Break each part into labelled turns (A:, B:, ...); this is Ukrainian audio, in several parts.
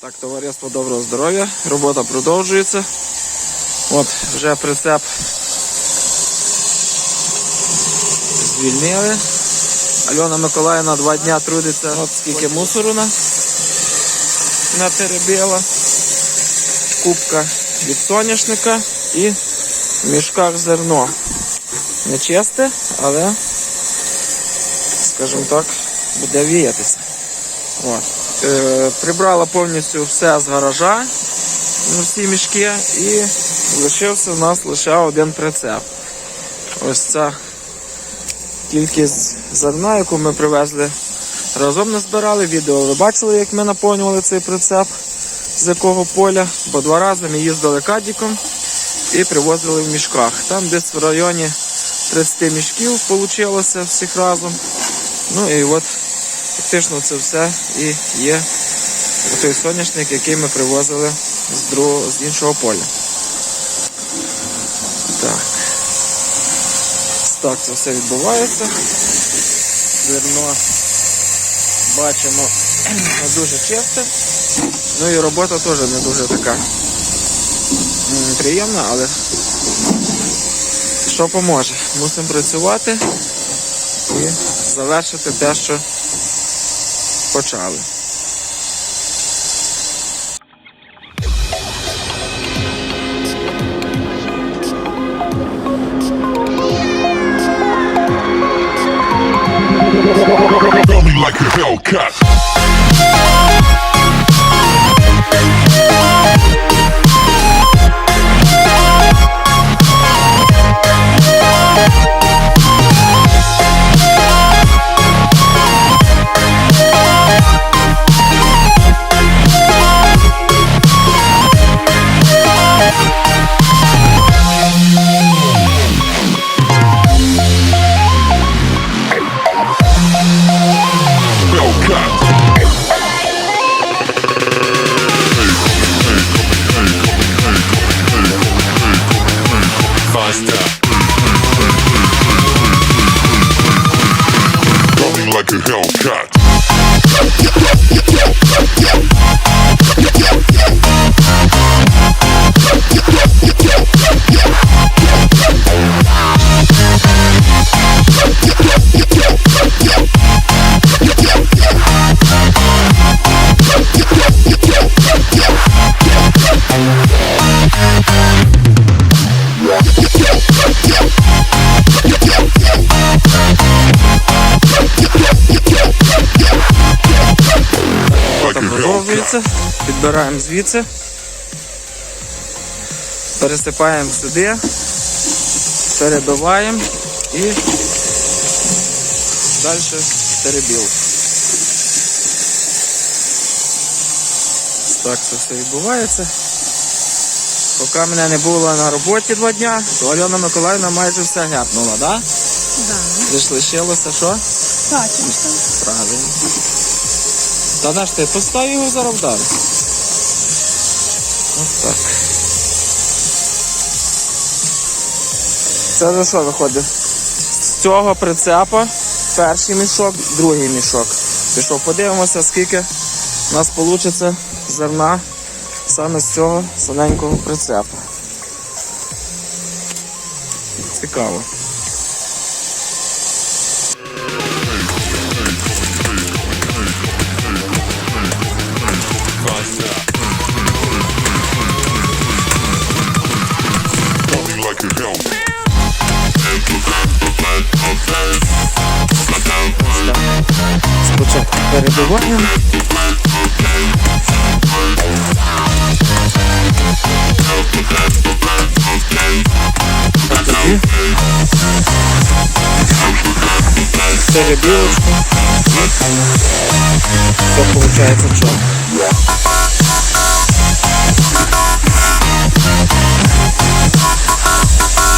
A: Так, товариство доброго здоров'я. Робота продовжується. От, вже прицеп звільнили. Альона Миколаївна два дня трудиться. От скільки мусору на, натеребила. Кубка від соняшника і в мішках зерно. Не чисте, але, скажімо так, буде віятися. От. Е, прибрала повністю все з гаража, ну, всі мішки, і лишився у нас лише один прицеп. Ось ця кількість зерна, яку ми привезли разом не збирали. Відео ви бачили, як ми наповнювали цей прицеп, з якого поля, бо два рази ми їздили кадіком і привозили в мішках. Там десь в районі 30 мішків вийшло всіх разом. Ну і от фактично це все і є той соняшник, який ми привозили з, другого, з іншого поля. Так. Так це все відбувається. Зерно бачимо не дуже чисте. Ну і робота теж не дуже така приємна, але що поможе? Мусимо працювати і завершити те, що почали.
B: Feel me like a Hellcat. Like a Hellcat.
A: Продовжується. Підбираємо звідси. Пересипаємо сюди, перебиваємо і далі перебіл. Так це все відбувається. Поки мене не було на роботі два дня, то Альона Миколаївна майже все гепнула, так? Да?
C: Да,
A: Лиш лишилося що?
C: пачечка.
A: Правильно. Та наш ти постав його зараз вдарив. Ось так. Це вже що виходить? З цього прицепа перший мішок, другий мішок. Пішов, подивимося, скільки у нас вийде зерна саме з цього саменького прицепа. Цікаво. Перебілочку. Все виходить чорно.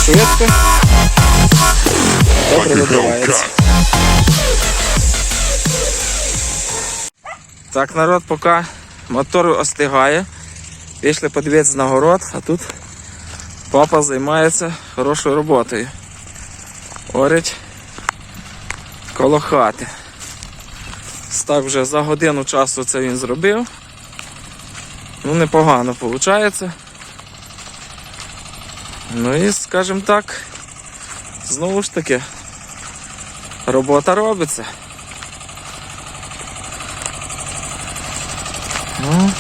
A: Швидко. Добре вибивається. Так, народ, поки мотор остигає, пішли подивитися на город, а тут папа займається хорошою роботою. Орить коло хати. Так вже за годину часу це він зробив. Ну, непогано виходить. Ну і, скажімо так, знову ж таки, робота робиться. Ну,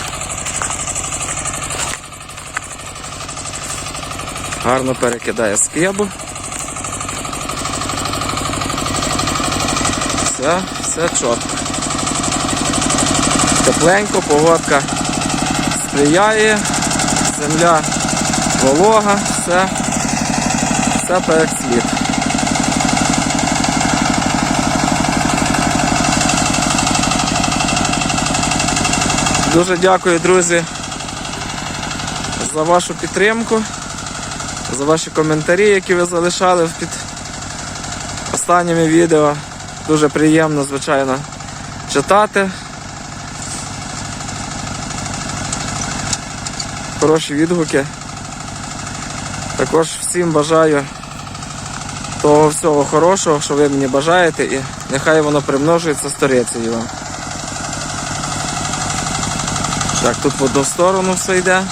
A: гарно перекидає скибу. Все, все чітко. Тепленько, погодка сприяє, земля волога, все, все як слід. Дуже дякую, друзі, за вашу підтримку, за ваші коментарі, які ви залишали під останніми відео. Дуже приємно, звичайно, читати. Хороші відгуки. Також всім бажаю того всього хорошого, що ви мені бажаєте, і нехай воно примножується сторицею вам. Так, тут в одну сторону все йде.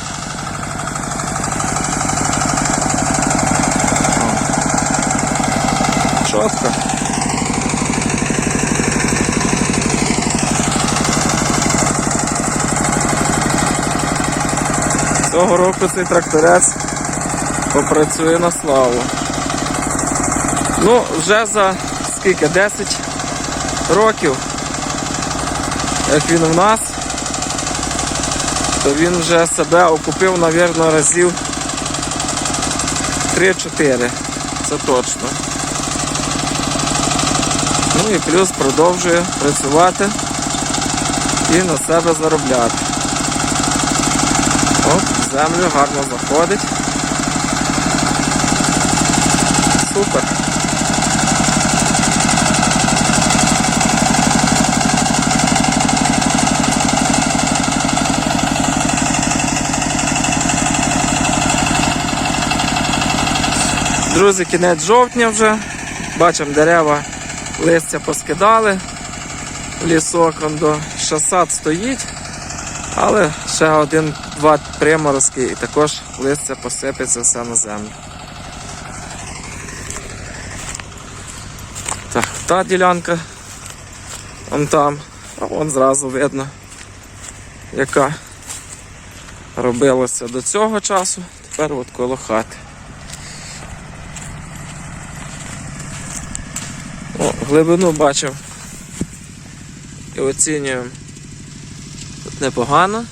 A: О. Чітко. Цього року цей тракторець попрацює на славу. Ну, вже за скільки? 10 років, як він в нас, то він вже себе окупив, мабуть, разів 3-4. Це точно. Ну і плюс продовжує працювати і на себе заробляти. От, землю гарно заходить. Супер. Друзі, кінець жовтня вже. Бачимо дерева, листя поскидали. Лісок он до шасад стоїть. Але ще один-два приморозки і також листя посипеться все на землю. Так, та ділянка вон там, а вон зразу видно, яка робилася до цього часу, тепер от коло хати. Глибину бачив і оцінюємо Тут непогано.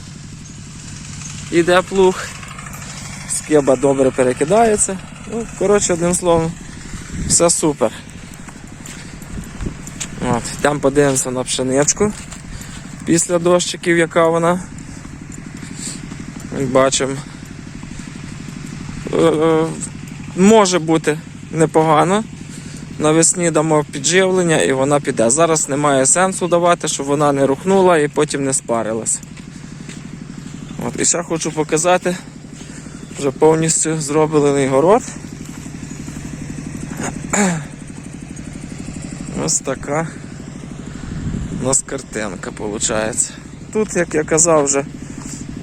A: Іде плуг. Скеба добре перекидається. Ну, коротше, одним словом, все супер. От, Там подивимося на пшеничку після дощиків, яка вона. Бачимо. Е, е, Може бути непогано. Навесні дамо підживлення і вона піде. Зараз немає сенсу давати, щоб вона не рухнула і потім не спарилася. От, і ще хочу показати, вже повністю зроблений город. Ось така у нас картинка виходить. Тут, як я казав, вже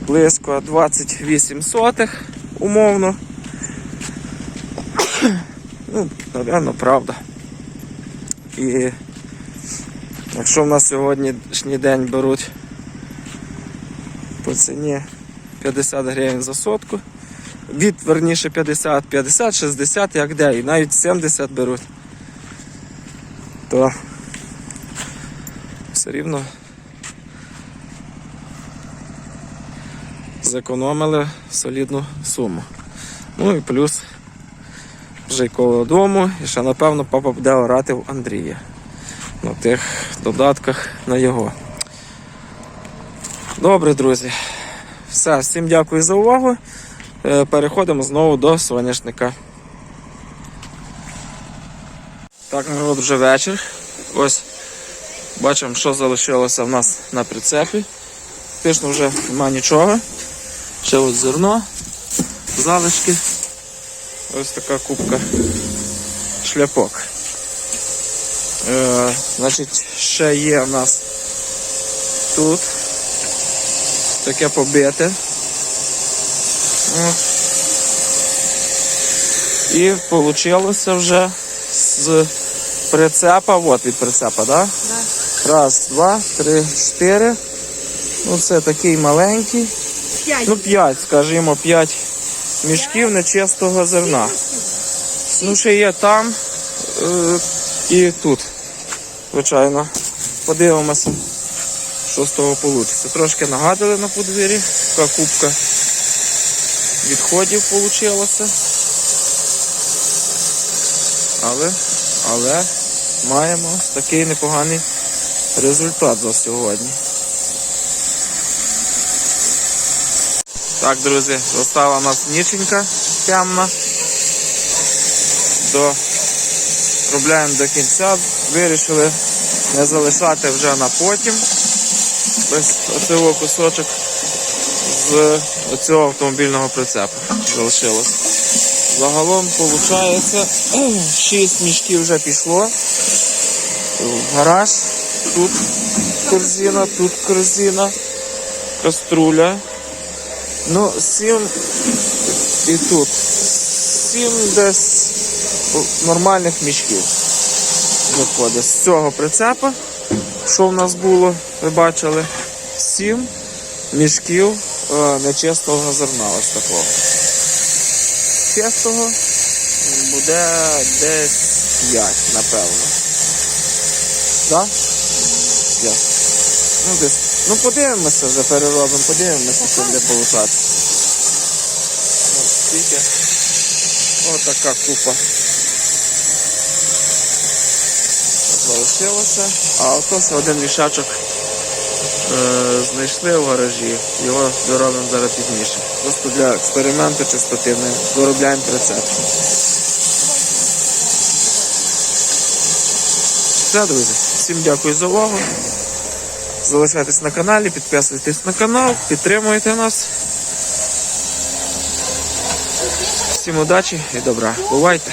A: близько 28 сотих умовно. Ну, напевно, правда. І якщо в нас сьогоднішній день беруть по ціні 50 гривень за сотку, від верніше 50, 50, 60, як де, і навіть 70 беруть, то все рівно зекономили солідну суму. Ну і плюс вже й коло дому, і ще напевно папа буде орати в Андрія на тих додатках на його. Добре, друзі. Все, всім дякую за увагу. Е, Переходимо знову до соняшника. Так, народ, вже вечір. Ось бачимо, що залишилося в нас на прицепі. Фактично вже нема нічого. Ще от зерно, залишки. Ось така кубка шляпок. Е, значить, ще є в нас тут таке побите. От. І вийшло вже з прицепа, от від прицепа, да? Раз, два, три, чотири. Ну це такий маленький.
C: П'ять.
A: Ну, 5, скажімо, 5 мішків нечистого зерна. Ну, ще є там е, і тут. Звичайно. Подивимося, що з того вийде. Трошки нагадали на подвір'ї. Така кубка відходів вийшла. Але, але маємо такий непоганий результат за сьогодні. Так, друзі, застала нас ніченька темна. До... Робляємо до кінця. Вирішили не залишати вже на потім. Ось оцього кусочок з оцього автомобільного прицепу залишилось. Загалом виходить 6 мішків вже пішло. Гараж. Тут корзина, тут корзина, каструля. Ну, сім і тут. Сім десь нормальних мішків виходить. З цього прицепа, що в нас було, ви бачили, сім мішків е, нечистого зерна ось такого. Чистого буде десь 5, напевно. Так? Да? Ну, десь. Ну, подивимося вже, переробимо, подивимося, що буде получати. Ось скільки. Ось така купа. Залишилося. А ото один мішачок е, знайшли в гаражі. Його доробимо зараз пізніше. Просто для експерименту чистоти ми доробляємо прицеп. Все, друзі. Всім дякую за увагу. Залишайтесь на каналі, підписуйтесь на канал, підтримуйте нас. Всім удачі і добра. Бувайте!